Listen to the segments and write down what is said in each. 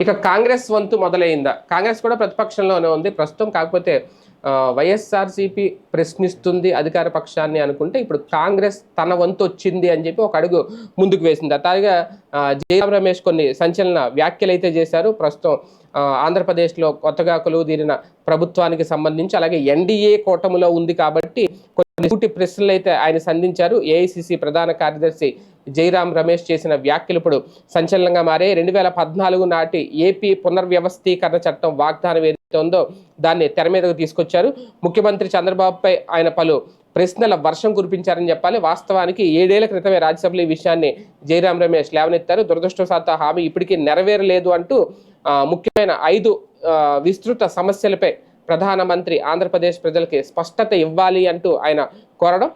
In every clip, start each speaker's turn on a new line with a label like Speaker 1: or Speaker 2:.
Speaker 1: ఇక కాంగ్రెస్ వంతు మొదలైందా? కాంగ్రెస్ కూడా ప్రతిపక్షంలోనే ఉంది. ప్రస్తుతం కాకపోతే ఆ, వైఎస్ఆర్సీపీ ప్రశ్నిస్తుంది అధికార పక్షాన్ని అనుకుంటే ఇప్పుడు కాంగ్రెస్ తన వంతు వచ్చింది అని చెప్పి ఒక అడుగు ముందుకు వేసింది. తాజాగా జయరాం రమేష్ కొన్ని సంచలన వ్యాఖ్యలు అయితే చేశారు. ప్రస్తుతం ఆంధ్రప్రదేశ్లో కొత్తగా కొలువు తీరిన ప్రభుత్వానికి సంబంధించి అలాగే ఎన్డీఏ కూటమిలో ఉంది కాబట్టి పూర్తి ప్రశ్నలు అయితే ఆయన సంధించారు. ఏఐసిసి ప్రధాన కార్యదర్శి జైరాం రమేష్ చేసిన వ్యాఖ్యలు ఇప్పుడు సంచలనంగా మారే రెండు వేల పద్నాలుగు నాటి ఏపీ పునర్వ్యవస్థీకరణ చట్టం వాగ్దానం ఏదైతే ఉందో దాన్ని తెర మీదకు తీసుకొచ్చారు. ముఖ్యమంత్రి చంద్రబాబుపై ఆయన పలు ప్రశ్నల వర్షం కురిపించారని చెప్పాలి. వాస్తవానికి ఏడేళ్ళ క్రితమే రాజ్యసభలో ఈ విషయాన్ని జైరాం రమేష్ లేవనెత్తారు. దురదృష్టవశాత్తు హామీ ఇప్పటికీ నెరవేరలేదు అంటూ ముఖ్యమైన ఐదు విస్తృత సమస్యలపై ప్రధానమంత్రి ఆంధ్రప్రదేశ్ ప్రజలకి స్పష్టత ఇవ్వాలి అంటూ ఆయన కోరడం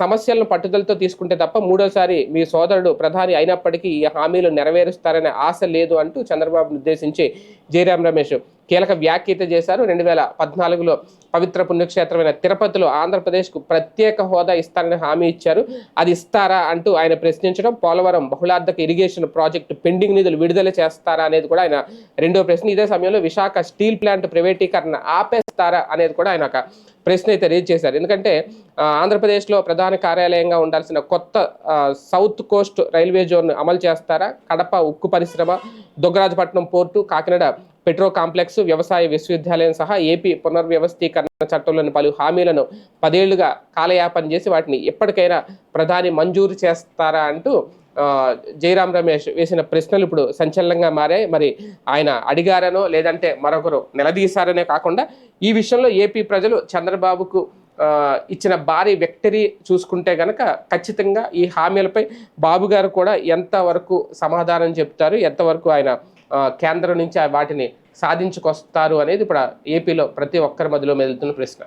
Speaker 1: సమస్యలను పట్టుదలతో తీసుకుంటే తప్ప మూడోసారి మీ సోదరుడు ప్రధాని అయినప్పటికీ ఈ హామీలు నెరవేరుస్తారనే ఆశ లేదు అంటూ చంద్రబాబును ఉద్దేశించి జయరాం రమేష్ కీలక వ్యాఖ్య అయితే చేశారు. రెండు వేల పద్నాలుగులో పవిత్ర పుణ్యక్షేత్రమైన తిరుపతిలో ఆంధ్రప్రదేశ్కు ప్రత్యేక హోదా ఇస్తారని హామీ ఇచ్చారు. అది ఇస్తారా అంటూ ఆయన ప్రశ్నించడం పోలవరం బహుళార్థక ఇరిగేషన్ ప్రాజెక్టు పెండింగ్ నిధులు విడుదల చేస్తారా అనేది కూడా ఆయన రెండో ప్రశ్న. ఇదే సమయంలో విశాఖ స్టీల్ ప్లాంట్ ప్రైవేటీకరణ ఇస్తారా అనేది కూడా ఆయన ఒక ప్రశ్న అయితే రేజ్ చేశారు ఎందుకంటే ఆంధ్రప్రదేశ్లో ప్రధాన కార్యాలయంగా ఉండాల్సిన కొత్త సౌత్ కోస్ట్ రైల్వే జోన్ అమలు చేస్తారా? కడప ఉక్కు పరిశ్రమ Dugarajapatnam port Kakinada petro complex వ్యవసాయ విశ్వవిద్యాలయం సహా ఏపీ పునర్వ్యవస్థీకరణ చట్టంలోని పలు హామీలను పదేళ్ళుగా కాలయాపన చేసి వాటిని ఎప్పటికైనా ప్రధాని మంజూరు చేస్తారా అంటూ జయరాం రమేష్ వేసిన ప్రశ్నలు ఇప్పుడు సంచలనంగా మారాయి. మరి ఆయన అడిగారనో లేదంటే మరొకరు నిలదీశారనే కాకుండా ఈ విషయంలో ఏపీ ప్రజలు చంద్రబాబుకు ఇచ్చిన భారీ విక్టరీ చూసుకుంటే కనుక ఖచ్చితంగా ఈ హామీలపై బాబు గారు కూడా ఎంతవరకు సమాధానం చెప్తారు ఎంతవరకు ఆయన కేంద్రం నుంచి ఆ వాటిని సాధించుకొస్తారు అనేది ఇప్పుడు ఏపీలో ప్రతి ఒక్కరి మధ్యలో మెదులుతున్న ప్రశ్న.